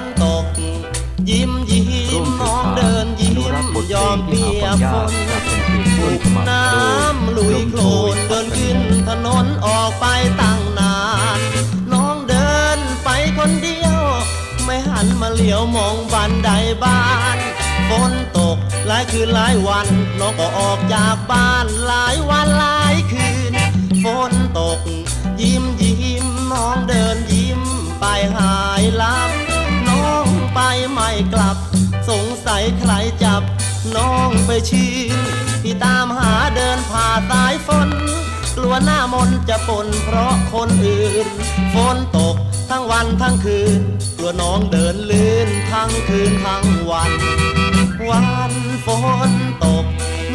นตก ยิ้มยิ้มมสืบน้องเดินยิ้มบทเพยอมเปียกฝนจากน้ำลุยโคลนเดินขึ้นถนนออกไปตั้งนานน้องเดินไปคนเดียว ไม่หันมาเหลียวมองบันไดบ้านฝนตกหลายคืนหลายวันน้องก็ออกจากบ้านหลายวันหลายคืนฝนตก ไม่กลับ สงสัยใครจับ น้องไปชื่นที่ตามหาเดินผ่าสายฝน กลัวหน้ามนจะปนเพราะคนอื่น ฝนตกทั้งวันทั้งคืน กลัวน้องเดินลื่นทั้งคืนทั้งวัน วันฝนตก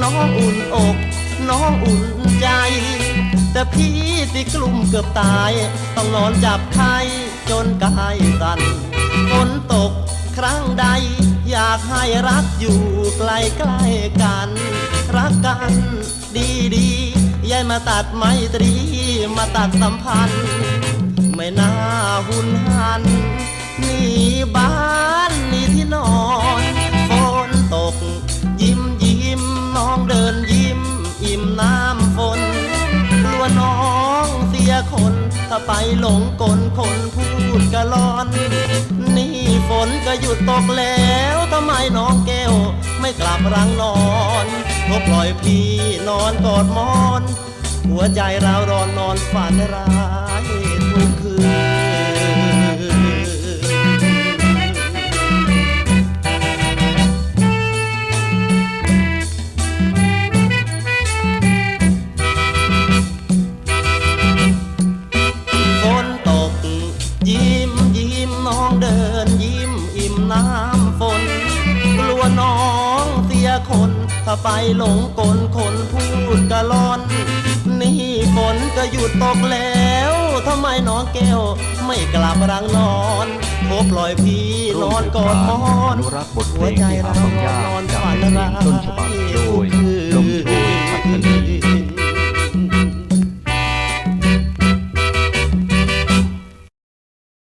น้องอุ่นอก น้องอุ่นใจ แต่พี่ที่กลุ่มเกือบตาย ต้องนอนจับไข้จนกายสั่นฝนตก ครั้งใด อยากให้รักอยู่ใกล้ใกล้กัน รักกันดีดีๆอย่ามาตัดไมตรีมาตัดสัมพันธ์ ไม่น่าหุนหันหนีบ้านหนีที่นอนฝนตก ยิ้มยิ้มน้องเดินยิ้ม อิ่มน้ำฝนกลัวน้องเสียคน ถ้าไปหลงกลคนพูดกะลอนนี่ ฝนก็หยุดตกแล้วทำไมน้องแก้ว ไม่กลับรังนอนก็ปล่อยพี่นอนกอดมอน หัวใจเราร้อนนอนฝันร้าย น้องเสียคน ถ้าไปหลงกลคนพูดกะลอน นี่ฝนก็หยุดตกแล้วทำไมน้องแก้ว ไม่กลับรังนอนโคปล่อยพี่นอนกอดหมอนอนุรักษ์บทเพลหัวงใจที่หาเราความยากนอนจากฝันเป็นเพลร้างต้นฉบับโด